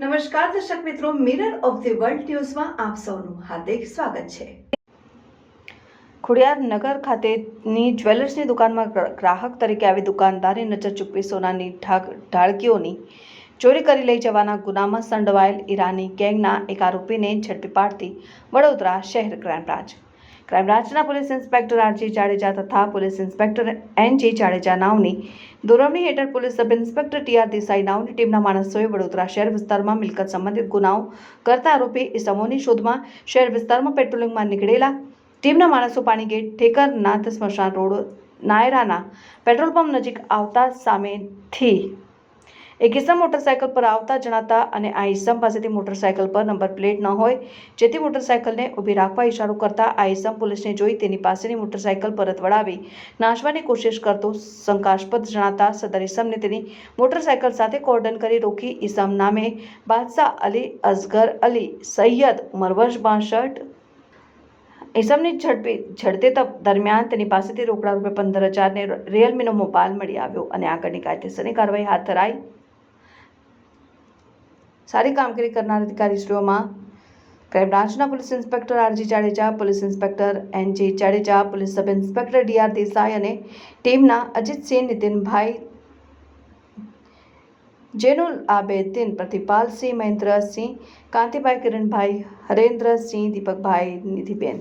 નમસ્કાર, દર્શક મિત્રો મિરર ઓફ ધી વર્લ્ડ ન્યૂઝમાં આપ સૌનું હાર્દિક સ્વાગત છે. ખોડિયાર નગર ખાતેની જ્વેલર્સની દુકાનમાં ગ્રાહક તરીકે આવી દુકાનદારે નજર ચૂકવી સોનાની ઢાક, ઢાળકીઓની ચોરી કરી લઈ જવાના ગુનામાં સંડોવાયેલ ઈરાની ગેંગના એક આરોપીને ઝડપી પાડતી વડોદરા શહેર ક્રાઇમ બ્રાન્ચ ક્રાઇમ બ્રાન્ચના police inspector R G Jadeja તથા police inspector N G Jadeja નાવની દોરવણી હેઠળ police sub inspector T R Desai નાવની ટીમના માણસોએ વડોદરા શહેર વિસ્તારમાં મિલકત સંબંધિત ગુનાઓ કરતા આરોપી ઇસમોની શોધમાં શહેર વિસ્તારમાં પેટ્રોલિંગમાં નીકળેલા ટીમના માણસો પાણીગેટ ઠેકરનાથ સ્મશાન રોડ, નાયરાના પેટ્રોલ પંપ નજીક આવતા સામેથી એક ઇસમ મોટરસાયકલ પર આવતા જણાતા અને આ ઇસમ પાસેથી મોટરસાયકલ પર નંબર પ્લેટ ન હોય, જેથી મોટરસાયકલને ઊભી રાખવા ઇશારો કરતા આ ઇસમ પોલીસને જોઈ તેની પાસેની મોટરસાયકલ પરત વળાવી નાશવાની કોશિશ કરતો શંકાસ્પદ જણાતા સદર ઇસમને તેની મોટરસાયકલ સાથે કોર્ડન કરી રોકી ઇસમ નામે બાદશાહ અલી અઝગર અલી સૈયદ મરવશ બાંસઠ. ઇસમની ઝડપી ઝડપે તપ દરમિયાન તેની પાસેથી રોકડા રૂપિયા પંદર હજારને રિયલમીનો મોબાઈલ મળી આવ્યો અને આગળની કાયદેસરની કાર્યવાહી હાથ ધરાઈ. સારી કામગીરી કરનાર અધિકારીશ્રીઓમાં ક્રાઇમ બ્રાન્ચના police inspector R G Jadeja, police inspector N G Jadeja, police sub inspector D R Desai અને ટીમના અજીતસિંહ નીતિનભાઈ જેનુલ આબેદીન પ્રતિપાલસિંહ મહેન્દ્રસિંહ, કાંતિભાઈ કિરણભાઈ, હરેન્દ્રસિંહ, દીપકભાઈ, નિધિબેન.